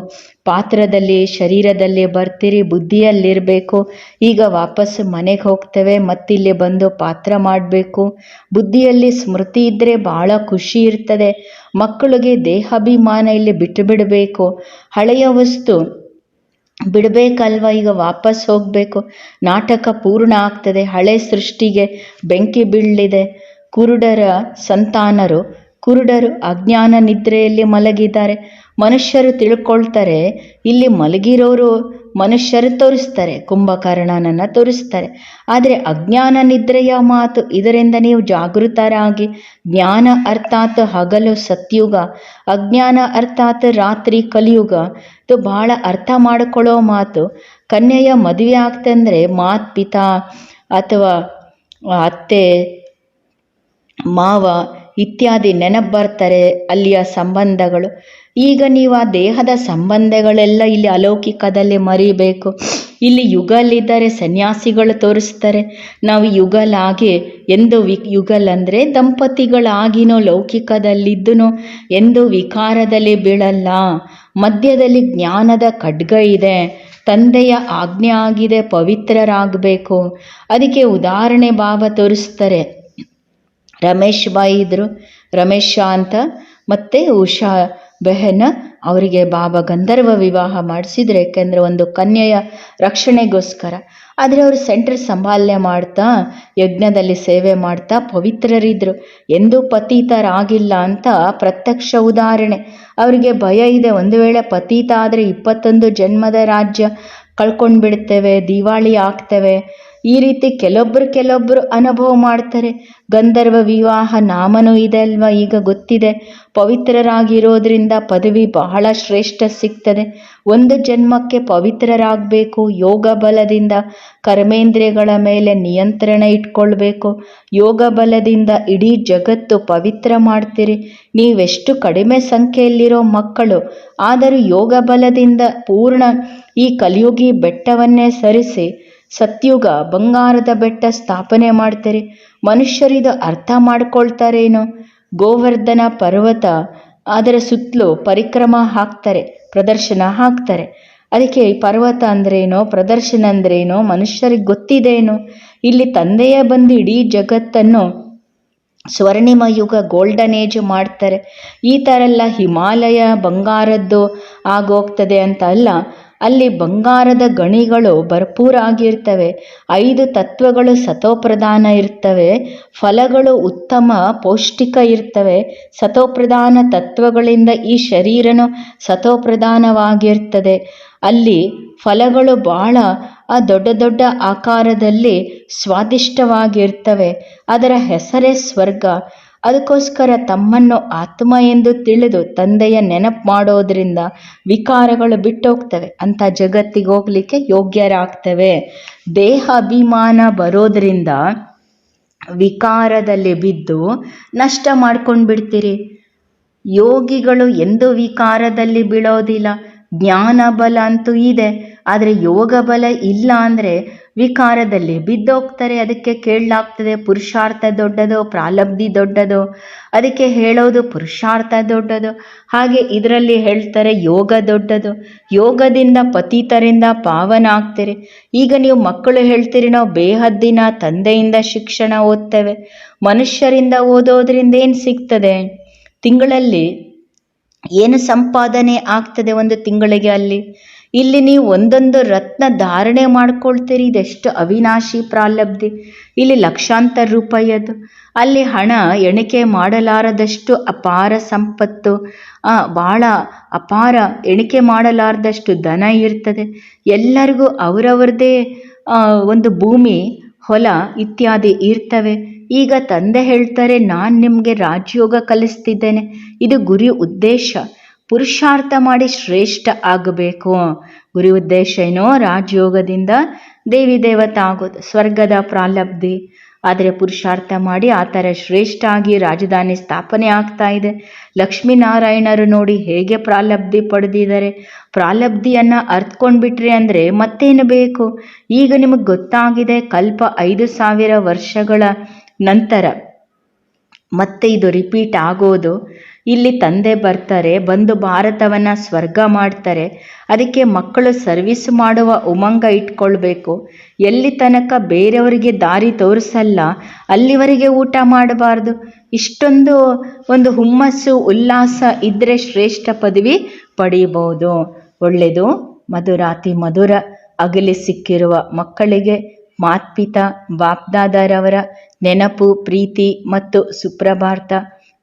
ಪಾತ್ರದಲ್ಲಿ, ಶರೀರದಲ್ಲಿ ಬರ್ತೀರಿ, ಬುದ್ಧಿಯಲ್ಲಿರಬೇಕು. ಈಗ ವಾಪಸ್ ಮನೆಗೆ ಹೋಗ್ತೇವೆ, ಮತ್ತಿಲ್ಲಿ ಬಂದು ಪಾತ್ರ ಮಾಡಬೇಕು. ಬುದ್ಧಿಯಲ್ಲಿ ಸ್ಮೃತಿ ಇದ್ದರೆ ಭಾಳ ಖುಷಿ ಇರ್ತದೆ. ಮಕ್ಕಳಿಗೆ ದೇಹಾಭಿಮಾನ ಇಲ್ಲಿ ಬಿಟ್ಟು ಬಿಡಬೇಕು ಹಳೆಯ ವಸ್ತು. ಬಿಡಬೇಕಲ್ವ, ಈಗ ವಾಪಸ್ ಹೋಗಬೇಕು. ನಾಟಕ ಪೂರ್ಣ ಆಗ್ತದೆ, ಹಳೆ ಸೃಷ್ಟಿಗೆ ಬೆಂಕಿ ಬೀಳಲಿದೆ. ಕುರುಡರ ಸಂತಾನರು, ಕುರುಡರು ಅಜ್ಞಾನ ನಿದ್ರೆಯಲ್ಲಿ ಮಲಗಿದ್ದಾರೆ. ಮನುಷ್ಯರು ತಿಳ್ಕೊಳ್ತಾರೆ, ಇಲ್ಲಿ ಮಲಗಿರೋರು ಮನುಷ್ಯರು ತೋರಿಸ್ತಾರೆ, ಕುಂಭಕರ್ಣನನ್ನು ತೋರಿಸ್ತಾರೆ. ಆದರೆ ಅಜ್ಞಾನ ನಿದ್ರೆಯ ಮಾತು ಇದರಿಂದ ನೀವು ಜಾಗೃತರಾಗಿ, ಜ್ಞಾನ ಅರ್ಥಾತ್ ಹಗಲು ಸತ್ಯುಗ, ಅಜ್ಞಾನ ಅರ್ಥಾತ್ ರಾತ್ರಿ ಕಲಿಯುಗ ಇದು ಬಹಳ ಅರ್ಥ ಮಾಡಿಕೊಳ್ಳೋ ಮಾತು, ಕನ್ಯೆಯ ಮದುವೆ ಆಗ್ತಂದ್ರೆ ಮಾತ್ ಪಿತಾ ಅಥವಾ ಅತ್ತೆ, ಮಾವ ಇತ್ಯಾದಿ ನೆನಪು ಬರ್ತಾರೆ ಅಲ್ಲಿಯ ಸಂಬಂಧಗಳು. ಈಗ ನೀವು ಆ ದೇಹದ ಸಂಬಂಧಗಳೆಲ್ಲ ಇಲ್ಲಿ ಅಲೌಕಿಕದಲ್ಲಿ ಮರಿಬೇಕು. ಇಲ್ಲಿ ಯುಗಲಿದ್ದಾರೆ ಸನ್ಯಾಸಿಗಳು ತೋರಿಸ್ತಾರೆ. ನಾವು ಯುಗಲಾಗಿ ಎಂದು ವಿ, ಯುಗಲ್ ಅಂದರೆ ದಂಪತಿಗಳಾಗಿನೋ ಲೌಕಿಕದಲ್ಲಿದ್ದನೋ ಎಂದು ವಿಕಾರದಲ್ಲಿ ಬೀಳಲ್ಲ. ಮಧ್ಯದಲ್ಲಿ ಜ್ಞಾನದ ಖಡ್ಗ ಇದೆ. ತಂದೆಯ ಆಜ್ಞೆ ಆಗಿದೆ, ಪವಿತ್ರರಾಗಬೇಕು. ಅದಕ್ಕೆ ಉದಾಹರಣೆ ಭಾವ ತೋರಿಸ್ತಾರೆ. ರಮೇಶ್ ಬಾಯಿ ಇದ್ದರು ಶಾ ಅಂತ ಮತ್ತು ಉಷಾ ಬೆಹನ ಅವರಿಗೆ ಬಾಬಾ ಗಂಧರ್ವ ವಿವಾಹ ಮಾಡಿಸಿದ್ರು. ಏಕೆಂದರೆ ಒಂದು ಕನ್ಯೆಯ ರಕ್ಷಣೆಗೋಸ್ಕರ. ಆದರೆ ಅವರು ಸೆಂಟ್ರ್ ಸಂಭಾಲನೆ ಮಾಡ್ತಾ, ಯಜ್ಞದಲ್ಲಿ ಸೇವೆ ಮಾಡ್ತಾ ಪವಿತ್ರರಿದ್ದರು ಎಂದೂ ಪತೀತರಾಗಿಲ್ಲ ಅಂತ ಪ್ರತ್ಯಕ್ಷ ಉದಾಹರಣೆ. ಅವರಿಗೆ ಭಯ ಇದೆ. ಒಂದು ವೇಳೆ ಪತೀತ ಆದರೆ ಇಪ್ಪತ್ತೊಂದು ಜನ್ಮದ ರಾಜ್ಯ ಕಳ್ಕೊಂಡು ಬಿಡ್ತೇವೆ ದಿವಾಳಿ ಆಗ್ತೇವೆ. ಈ ರೀತಿ ಕೆಲವೊಬ್ಬರು ಕೆಲವೊಬ್ಬರು ಅನುಭವ ಮಾಡ್ತಾರೆ. ಗಂಧರ್ವ ವಿವಾಹ ನಾಮನೂ ಇದೆ ಅಲ್ವಾ? ಈಗ ಗೊತ್ತಿದೆ. ಪವಿತ್ರರಾಗಿರೋದ್ರಿಂದ ಪದವಿ ಬಹಳ ಶ್ರೇಷ್ಠ ಸಿಗ್ತದೆ. ಒಂದು ಜನ್ಮಕ್ಕೆ ಪವಿತ್ರರಾಗಬೇಕು, ಯೋಗ ಬಲದಿಂದ ಕರ್ಮೇಂದ್ರಿಯಗಳ ಮೇಲೆ ನಿಯಂತ್ರಣ ಇಟ್ಕೊಳ್ಬೇಕು. ಯೋಗ ಬಲದಿಂದ ಇಡೀ ಜಗತ್ತು ಪವಿತ್ರ ಮಾಡ್ತೀರಿ. ನೀವೆಷ್ಟು ಕಡಿಮೆ ಸಂಖ್ಯೆಯಲ್ಲಿರೋ ಮಕ್ಕಳು, ಆದರೂ ಯೋಗ ಬಲದಿಂದ ಪೂರ್ಣ ಈ ಕಲಿಯುಗಿ ಬೆಟ್ಟವನ್ನೇ ಸರಿಸಿ ಸತ್ಯುಗ ಬಂಗಾರದ ಬೆಟ್ಟ ಸ್ಥಾಪನೆ ಮಾಡ್ತಾರೆ, ಮನುಷ್ಯರಿದು ಅರ್ಥ ಮಾಡ್ಕೊಳ್ತಾರೇನೋ? ಗೋವರ್ಧನ ಪರ್ವತ ಅದರ ಸುತ್ತಲೂ ಪರಿಕ್ರಮ ಹಾಕ್ತಾರೆ, ಪ್ರದರ್ಶನ ಹಾಕ್ತಾರೆ. ಅದಕ್ಕೆ ಈ ಪರ್ವತ ಅಂದ್ರೇನೋ, ಪ್ರದರ್ಶನ ಅಂದ್ರೇನೋ ಮನುಷ್ಯರಿಗೆ ಗೊತ್ತಿದೇನೋ? ಇಲ್ಲಿ ತಂದೆಯೇ ಬಂದು ಇಡೀ ಜಗತ್ತನ್ನು ಸ್ವರ್ಣಿಮ ಯುಗ ಗೋಲ್ಡನ್ ಏಜ್ ಮಾಡ್ತಾರೆ. ಈ ಥರ ಎಲ್ಲ ಹಿಮಾಲಯ ಬಂಗಾರದ್ದು ಆಗೋಗ್ತದೆ ಅಂತ ಅಲ್ಲ ಅಲ್ಲಿ ಬಂಗಾರದ ಗಣಿಗಳು ಭರ್ಪೂರಾಗಿರ್ತವೆ ಐದು ತತ್ವಗಳು ಸತೋಪ್ರಧಾನ ಇರ್ತವೆ. ಫಲಗಳು ಉತ್ತಮ ಪೌಷ್ಟಿಕ ಇರ್ತವೆ. ಸತೋಪ್ರಧಾನ ತತ್ವಗಳಿಂದ ಈ ಶರೀರನು ಸತೋಪ್ರಧಾನವಾಗಿರ್ತದೆ. ಅಲ್ಲಿ ಫಲಗಳು ಬಹಳ ಆ ದೊಡ್ಡ ದೊಡ್ಡ ಆಕಾರದಲ್ಲಿ ಸ್ವಾದಿಷ್ಟವಾಗಿರ್ತವೆ. ಅದರ ಹೆಸರೇ ಸ್ವರ್ಗ. ಅದಕ್ಕೋಸ್ಕರ ತಮ್ಮನ್ನು ಆತ್ಮ ಎಂದು ತಿಳಿದು ತಂದೆಯ ನೆನಪು ಮಾಡೋದ್ರಿಂದ ವಿಕಾರಗಳು ಬಿಟ್ಟೋಗ್ತವೆ. ಅಂಥ ಜಗತ್ತಿಗೆ ಹೋಗ್ಲಿಕ್ಕೆ ಯೋಗ್ಯರಾಗ್ತವೆ. ದೇಹ ಅಭಿಮಾನ ಬರೋದ್ರಿಂದ ವಿಕಾರದಲ್ಲಿ ಬಿದ್ದು ನಷ್ಟ ಮಾಡ್ಕೊಂಡು ಬಿಡ್ತೀರಿ ಯೋಗಿಗಳು ಎಂದೂ ವಿಕಾರದಲ್ಲಿ ಬೀಳೋದಿಲ್ಲ. ಜ್ಞಾನ ಬಲ ಅಂತೂ ಇದೆ. ಆದರೆ ಯೋಗ ಬಲ ಇಲ್ಲ ಅಂದರೆ ವಿಕಾರದಲ್ಲಿ ಬಿದ್ದೋಗ್ತಾರೆ, ಅದಕ್ಕೆ ಕೇಳಲಾಗ್ತದೆ ಪುರುಷಾರ್ಥ ದೊಡ್ಡದು, ಪ್ರಾಲಬ್ಧಿ ದೊಡ್ಡದು, ಅದಕ್ಕೆ ಹೇಳೋದು ಪುರುಷಾರ್ಥ ದೊಡ್ಡದು, ಹಾಗೆ ಇದರಲ್ಲಿ ಹೇಳ್ತಾರೆ ಯೋಗ ದೊಡ್ಡದು, ಯೋಗದಿಂದ ಪತಿತರಿಂದ ಪಾವನ ಆಗ್ತೀರಿ ಈಗ ನೀವು ಮಕ್ಕಳು ಹೇಳ್ತೀರಿ, ನಾವು ಬೇಹದ್ದಿನ ತಂದೆಯಿಂದ ಶಿಕ್ಷಣ ಓದ್ತೇವೆ, ಮನುಷ್ಯರಿಂದ ಓದೋದ್ರಿಂದ ಏನು ಸಿಗ್ತದೆ? ತಿಂಗಳಲ್ಲಿ ಏನು ಸಂಪಾದನೆ ಆಗ್ತದೆ ಒಂದು ತಿಂಗಳಿಗೆ ಅಲ್ಲಿ? ಇಲ್ಲಿ ನೀವು ಒಂದೊಂದು ರತ್ನ ಧಾರಣೆ ಮಾಡ್ಕೊಳ್ತೀರಿ, ಇದೆಷ್ಟು ಅವಿನಾಶಿ ಪ್ರಾಲಬ್ಧಿ. ಇಲ್ಲಿ ಲಕ್ಷಾಂತರ ರೂಪಾಯಿ ಅದು. ಅಲ್ಲಿ ಹಣ ಎಣಿಕೆ ಮಾಡಲಾರದಷ್ಟು ಅಪಾರ ಸಂಪತ್ತು. ಭಾಳ ಅಪಾರ ಎಣಿಕೆ ಮಾಡಲಾರದಷ್ಟು ದನ ಇರ್ತದೆ. ಎಲ್ಲರಿಗೂ ಅವರವರದೇ ಒಂದು ಭೂಮಿ, ಹೊಲ ಇತ್ಯಾದಿ ಇರ್ತವೆ. ಈಗ ತಂದೆ ಹೇಳ್ತಾರೆ, ನಾನು ನಿಮಗೆ ರಾಜಯೋಗ ಕಲಿಸ್ತಿದ್ದೇನೆ. ಇದು ಗುರಿ ಉದ್ದೇಶ. ಪುರುಷಾರ್ಥ ಮಾಡಿ ಶ್ರೇಷ್ಠ ಆಗಬೇಕು. ಗುರಿ ಉದ್ದೇಶ ಏನೋ ರಾಜಯೋಗದಿಂದ ದೇವಿ ದೇವತಾ ಆಗೋದು, ಸ್ವರ್ಗದ ಪ್ರಾಲಬ್ಧಿ. ಆದರೆ ಪುರುಷಾರ್ಥ ಮಾಡಿ ಆ ಥರ ಶ್ರೇಷ್ಠ ಆಗಿ ರಾಜಧಾನಿ ಸ್ಥಾಪನೆ ಆಗ್ತಾ ಇದೆ. ಲಕ್ಷ್ಮೀನಾರಾಯಣರು ನೋಡಿ ಹೇಗೆ ಪ್ರಾಲಬ್ಧಿ ಪಡೆದಿದ್ದಾರೆ. ಪ್ರಾಲಬ್ಧಿಯನ್ನು ಅರ್ತ್ಕೊಂಡ್ಬಿಟ್ರಿ ಅಂದರೆ ಮತ್ತೇನು ಬೇಕು? ಈಗ ನಿಮಗೆ ಗೊತ್ತಾಗಿದೆ, ಕಲ್ಪ ಐದು ಸಾವಿರ ವರ್ಷಗಳ ನಂತರ ಮತ್ತೆ ಇದು ರಿಪೀಟ್ ಆಗೋದು. ಇಲ್ಲಿ ತಂದೆ ಬರ್ತಾರೆ, ಬಂದು ಭಾರತವನ್ನು ಸ್ವರ್ಗ ಮಾಡ್ತಾರೆ, ಅದಕ್ಕೆ ಮಕ್ಕಳು ಸರ್ವಿಸ್ ಮಾಡುವ ಉಮಂಗ ಇಟ್ಕೊಳ್ಬೇಕು. ಎಲ್ಲಿ ತನಕ ಬೇರೆಯವರಿಗೆ ದಾರಿ ತೋರಿಸಲ್ಲ, ಅಲ್ಲಿವರೆಗೆ ಊಟ ಮಾಡಬಾರ್ದು. ಇಷ್ಟೊಂದು ಒಂದು ಹುಮ್ಮಸ್ಸು, ಉಲ್ಲಾಸ ಇದ್ದರೆ ಶ್ರೇಷ್ಠ ಪದವಿ ಪಡೆಯಬಹುದು ಒಳ್ಳೆಯದು ಮಧುರಾತಿ ಮಧುರ, ಅಗಲಿ ಸಿಕ್ಕಿರುವ ಮಕ್ಕಳಿಗೆ ಮಾತ್ಪಿತ, ಬಾಪ್ದಾದರವರ ನೆನಪು, ಪ್ರೀತಿ ಮತ್ತು ಸುಪ್ರಭಾತ.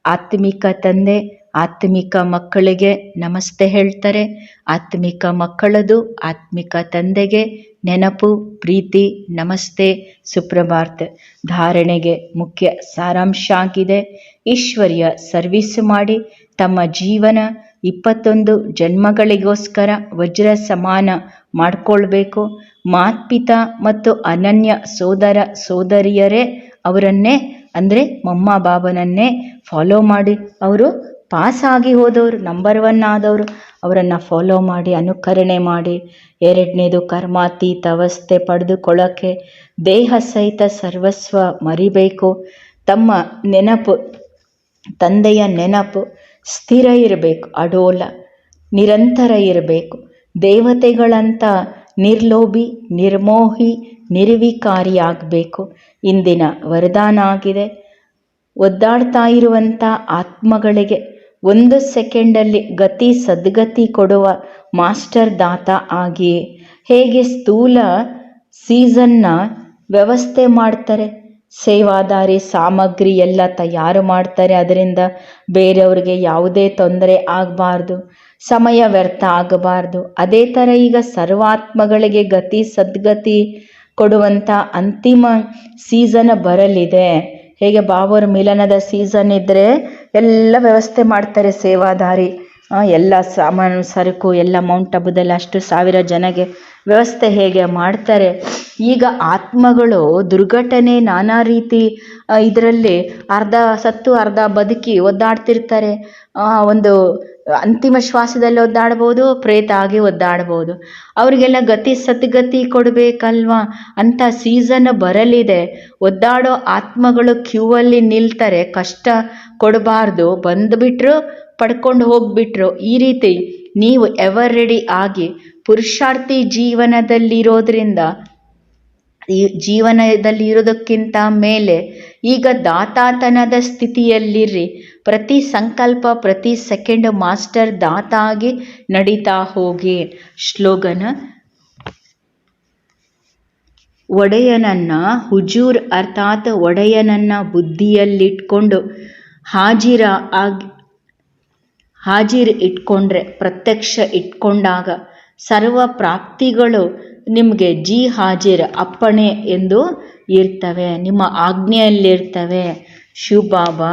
ಆತ್ಮಿಕ ತಂದೆ, ಆತ್ಮಿಕ ಮಕ್ಕಳಿಗೆ ನಮಸ್ತೆ ಹೇಳ್ತಾರೆ. ಆತ್ಮಿಕ ಮಕ್ಕಳದು, ಆತ್ಮಿಕ ತಂದೆಗೆ ನೆನಪು, ಪ್ರೀತಿ, ನಮಸ್ತೆ ಸುಪ್ರಭಾತ್ ಧಾರಣೆಗೆ ಮುಖ್ಯ ಸಾರಾಂಶ ಆಗಿದೆ. ಈಶ್ವರ್ಯ ಸರ್ವಿಸ್ ಮಾಡಿ ತಮ್ಮ ಜೀವನ ಇಪ್ಪತ್ತೊಂದು ಜನ್ಮಗಳಿಗೋಸ್ಕರ ವಜ್ರ ಸಮಾನ ಮಾಡಿಕೊಳ್ಬೇಕು. ಮಾತ್ಪಿತ ಮತ್ತು ಅನನ್ಯ ಸೋದರ, ಸೋದರಿಯರೇ ಅವರನ್ನೇ ಅಂದರೆ ಮಮ್ಮ ಬಾಬನನ್ನೇ ಫಾಲೋ ಮಾಡಿ. ಅವರು ಪಾಸ್ ಆಗಿ ಹೋದವರು ನಂಬರ್ ಒನ್ ಆದವರು. ಅವರನ್ನು ಫಾಲೋ ಮಾಡಿ, ಅನುಕರಣೆ ಮಾಡಿ. ಎರಡನೇದು ಕರ್ಮಾತೀತ ಅವಸ್ಥೆ ಪಡೆದುಕೊಳ್ಳೋಕ್ಕೆ ದೇಹ ಸಹಿತ ಸರ್ವಸ್ವ ಮರಿಬೇಕು. ತಮ್ಮ ನೆನಪು, ತಂದೆಯ ನೆನಪು ಸ್ಥಿರ ಇರಬೇಕು, ಅಡೋಲ, ನಿರಂತರ ಇರಬೇಕು. ದೇವತೆಗಳಂತ ನಿರ್ಲೋಭಿ, ನಿರ್ಮೋಹಿ ನಿರ್ವಿಕಾರಿಯಾಗಬೇಕು. ಇಂದಿನ ವರದಾನ ಆಗಿದೆ. ಒದ್ದಾಡ್ತಾ ಇರುವಂಥ ಆತ್ಮಗಳಿಗೆ ಒಂದು ಸೆಕೆಂಡಲ್ಲಿ ಗತಿ ಸದ್ಗತಿ ಕೊಡುವ ಮಾಸ್ಟರ್ ದಾತ ಆಗಿ ಹೇಗೆ ಸ್ಥೂಲ ಸೀಸನ್ನ ವ್ಯವಸ್ಥೆ ಮಾಡ್ತಾರೆ? ಸೇವಾದಾರಿ ಸಾಮಗ್ರಿ ಎಲ್ಲ ತಯಾರು ಮಾಡ್ತಾರೆ. ಅದರಿಂದ ಬೇರೆಯವ್ರಿಗೆ ಯಾವುದೇ ತೊಂದರೆ ಆಗಬಾರ್ದು, ಸಮಯ ವ್ಯರ್ಥ ಆಗಬಾರ್ದು. ಅದೇ ಥರ ಈಗ ಸರ್ವಾತ್ಮಗಳಿಗೆ ಗತಿ ಸದ್ಗತಿ ಕೊಡುವಂಥ ಅಂತಿಮ ಸೀಸನ್ ಬರಲಿದೆ. ಹೇಗೆ ಬಾಬರ ಮಿಲನದ ಸೀಸನ್ ಇದ್ದರೆ ಎಲ್ಲ ವ್ಯವಸ್ಥೆ ಮಾಡ್ತಾರೆ ಸೇವಾದಾರಿ. ಎಲ್ಲ ಸಾಮಾನು, ಸರಕು, ಎಲ್ಲ ಮೌಂಟ್ ಹಬ್ದಲ್ಲಿ ಅಷ್ಟು ಸಾವಿರ ಜನಗೆ ವ್ಯವಸ್ಥೆ ಹೇಗೆ ಮಾಡ್ತಾರೆ? ಈಗ ಆತ್ಮಗಳು ದುರ್ಘಟನೆ ನಾನಾ ರೀತಿ ಇದರಲ್ಲಿ ಅರ್ಧ ಸತ್ತು, ಅರ್ಧ ಬದುಕಿ ಒದ್ದಾಡ್ತಿರ್ತಾರೆ. ಒಂದು ಅಂತಿಮ ಶ್ವಾಸದಲ್ಲಿ ಒದ್ದಾಡ್ಬೋದು, ಪ್ರೇತ ಆಗಿ ಒದ್ದಾಡ್ಬೋದು. ಅವರಿಗೆಲ್ಲ ಗತಿ ಸತ್ಗತಿ ಕೊಡಬೇಕಲ್ವಾ? ಅಂತ ಸೀಸನ್ ಬರಲಿದೆ. ಒದ್ದಾಡೋ ಆತ್ಮಗಳು ಕ್ಯೂ ಅಲ್ಲಿ ನಿಲ್ತಾರೆ. ಕಷ್ಟ ಕೊಡಬಾರ್ದು. ಬಂದುಬಿಟ್ರು ಪಡ್ಕೊಂಡು ಹೋಗ್ಬಿಟ್ರು. ಈ ರೀತಿ ನೀವು ಎವರ್ ರೆಡಿ ಆಗಿ ಪುರುಷಾರ್ಥಿ ಜೀವನದಲ್ಲಿರೋದ್ರಿಂದ, ಈ ಜೀವನದಲ್ಲಿ ಇರೋದಕ್ಕಿಂತ ಮೇಲೆ ಈಗ ದಾತಾತನದ ಸ್ಥಿತಿಯಲ್ಲಿರಿ. ಪ್ರತಿ ಸಂಕಲ್ಪ, ಪ್ರತಿ ಸೆಕೆಂಡ್ ಮಾಸ್ಟರ್ ದಾತ ಆಗಿ ನಡೀತಾ ಹೋಗಿ. ಶ್ಲೋಗನ, ಒಡೆಯನನ್ನ ಹುಜೂರ್ ಅರ್ಥಾತ್ ಒಡೆಯನನ್ನ ಬುದ್ಧಿಯಲ್ಲಿಟ್ಕೊಂಡು ಹಾಜಿರ ಆಗಿ ಹಾಜಿರ್ ಇಟ್ಕೊಂಡ್ರೆ, ಪ್ರತ್ಯಕ್ಷ ಇಟ್ಕೊಂಡಾಗ ಸರ್ವ ಪ್ರಾಪ್ತಿಗಳು ನಿಮಗೆ ಜಿ ಹಾಜಿರ್ ಅಪ್ಪಣೆ ಎಂದು ಇರ್ತವೆ. ನಿಮ್ಮ ಆಜ್ಞೆಯಲ್ಲಿರ್ತವೆ. ಶಿವಬಾಬಾ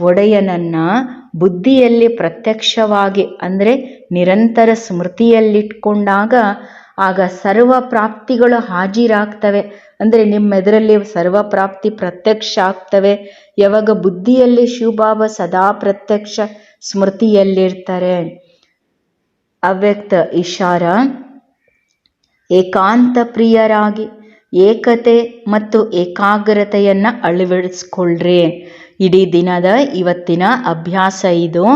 ಒಡೆಯನನ್ನ ಬುದ್ಧಿಯಲ್ಲಿ ಪ್ರತ್ಯಕ್ಷವಾಗಿ, ಅಂದರೆ ನಿರಂತರ ಸ್ಮೃತಿಯಲ್ಲಿಟ್ಕೊಂಡಾಗ, ಆಗ ಸರ್ವ ಪ್ರಾಪ್ತಿಗಳು ಹಾಜಿರಾಗ್ತವೆ. ಅಂದರೆ ನಿಮ್ಮೆದರಲ್ಲಿ ಸರ್ವ ಪ್ರಾಪ್ತಿ ಪ್ರತ್ಯಕ್ಷ ಆಗ್ತವೆ. ಯಾವಾಗ ಬುದ್ಧಿಯಲ್ಲಿ ಶಿವಬಾಬಾ ಸದಾ ಪ್ರತ್ಯಕ್ಷ ಸ್ಮೃತಿಯಲ್ಲಿರ್ತಾರೆ. ಅವ್ಯಕ್ತ ಇಶಾರ, ಏಕಾಂತ ಪ್ರಿಯರಾಗಿ ಏಕತೆ ಮತ್ತು ಏಕಾಗ್ರತೆಯನ್ನು ಅಳವಡಿಸ್ಕೊಳ್ರಿ. ಇಡೀ ದಿನದ ಇವತ್ತಿನ ಅಭ್ಯಾಸ ಇದು.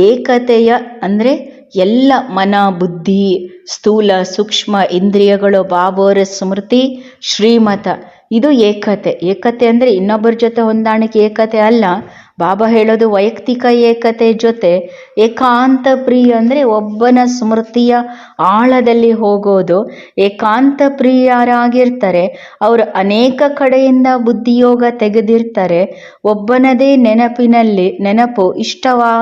ಏಕತೆಯ ಅಂದರೆ ಎಲ್ಲ ಮನ, ಬುದ್ಧಿ, ಸ್ಥೂಲ, ಸೂಕ್ಷ್ಮ, ಇಂದ್ರಿಯಗಳು ಬಾಬೋರ ಸ್ಮೃತಿ, ಶ್ರೀಮತ. ಇದು ಏಕತೆ. ಏಕತೆ ಅಂದರೆ ಇನ್ನೊಬ್ಬರ ಜೊತೆ ಹೊಂದಾಣಿಕೆ ಏಕತೆ ಅಲ್ಲ. ಬಾಬಾ ಹೇಳೋದು ವೈಯಕ್ತಿಕ ಏಕತೆ ಜೊತೆ ಏಕಾಂತ ಪ್ರಿಯ ಅಂದರೆ ಒಬ್ಬನ ಸ್ಮೃತಿಯ ಆಳದಲ್ಲಿ ಹೋಗೋದು. ಏಕಾಂತ ಪ್ರಿಯರಾಗಿರ್ತಾರೆ, ಅವರು ಅನೇಕ ಕಡೆಯಿಂದ ಬುದ್ಧಿಯೋಗ ತೆಗೆದಿರ್ತಾರೆ. ಒಬ್ಬನದೇ ನೆನಪಿನಲ್ಲಿ, ನೆನಪು ಇಷ್ಟವಾ,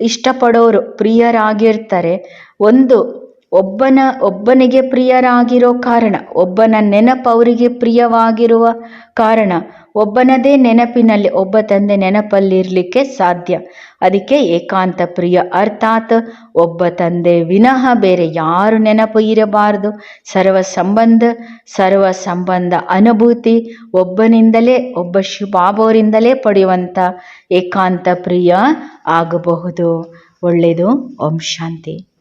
ಇಷ್ಟಪಡೋರು ಪ್ರಿಯರಾಗಿರ್ತಾರೆ. ಒಂದು ಒಬ್ಬನ, ಒಬ್ಬನಿಗೆ ಪ್ರಿಯರಾಗಿರೋ ಕಾರಣ, ಒಬ್ಬನ ನೆನಪು ಅವರಿಗೆ ಪ್ರಿಯವಾಗಿರುವ ಕಾರಣ, ಒಬ್ಬನದೇ ನೆನಪಿನಲ್ಲಿ ಒಬ್ಬ ತಂದೆ ನೆನಪಲ್ಲಿರಲಿಕ್ಕೆ ಸಾಧ್ಯ. ಅದಕ್ಕೆ ಏಕಾಂತ ಪ್ರಿಯ ಅರ್ಥಾತ್ ಒಬ್ಬ ತಂದೆ ವಿನಃ ಬೇರೆ ಯಾರು ನೆನಪು ಇರಬಾರದು. ಸರ್ವ ಸಂಬಂಧ ಸರ್ವ ಸಂಬಂಧ ಅನುಭೂತಿ ಒಬ್ಬನಿಂದಲೇ, ಒಬ್ಬ ಶಿವಬಾಬವರಿಂದಲೇ ಪಡೆಯುವಂಥ ಏಕಾಂತ ಪ್ರಿಯ ಆಗಬಹುದು. ಒಳ್ಳೆಯದು. ಓಂ ಶಾಂತಿ.